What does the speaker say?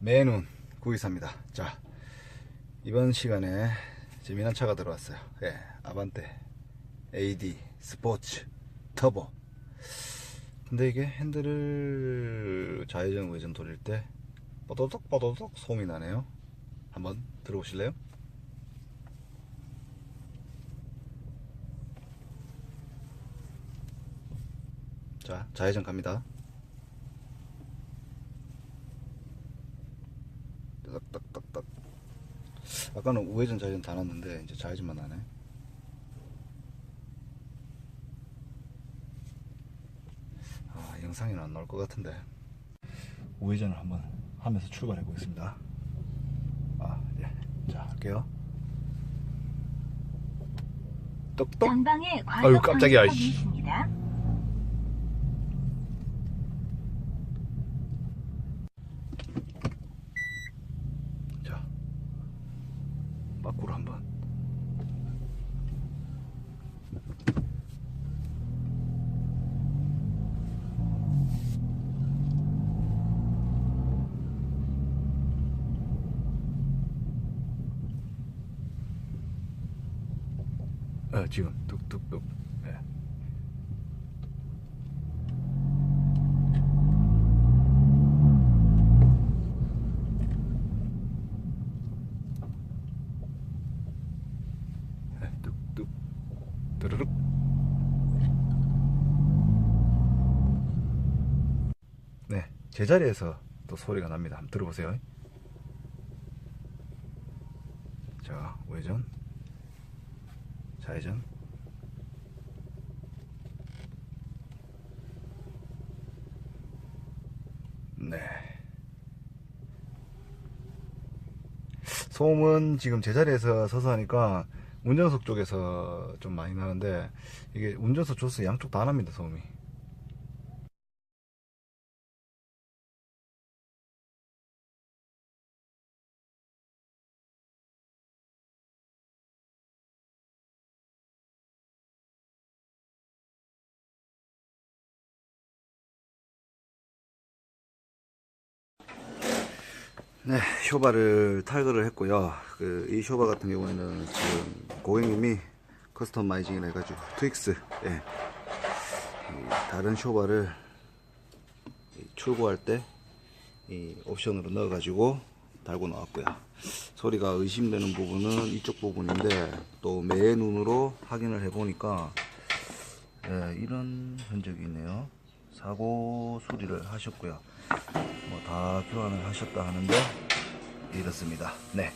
매눈 924입니다. 자, 이번 시간에 재미난 차가 들어왔어요. 예, 아반떼 AD 스포츠 터보. 근데 이게 핸들을 좌회전 우회전 돌릴 때 뽀도독 뽀도독 소음이 나네요. 한번 들어보실래요? 자, 좌회전 갑니다. 딱딱딱딱. 아까는 우회전 좌회전 다 났는데 이제 좌회전만 나네. 아 영상에는 안 나올 것 같은데. 우회전을 한번 하면서 출발해 보겠습니다. 아 예. 자 할게요. 똑똑. 아유, 깜짝이야. 있습니다. 자 밖으로 한번. 어, 지금 뚝뚝뚝. 예. 예, 뚝뚝. 드르륵. 네, 제자리에서 또 소리가 납니다. 한번 들어보세요. 자, 우회전. 좌회전. 네. 소음은 지금 제자리에서 서서 하니까 운전석 쪽에서 좀 많이 나는데 이게 운전석 조수 양쪽 다 납니다 소음이 네, 쇼바를 탈거를 했고요. 그, 이 쇼바 같은 경우에는 지금 고객님이 커스터마이징을 해가지고 트윅스, 예. 이 다른 쇼바를 이 출고할 때 이 옵션으로 넣어가지고 달고 나왔고요. 소리가 의심되는 부분은 이쪽 부분인데 또매 눈으로 확인을 해보니까 예, 이런 흔적이 있네요. 사고 수리를 하셨고요. 뭐 다 교환을 하셨다 하는데 이렇습니다. 네.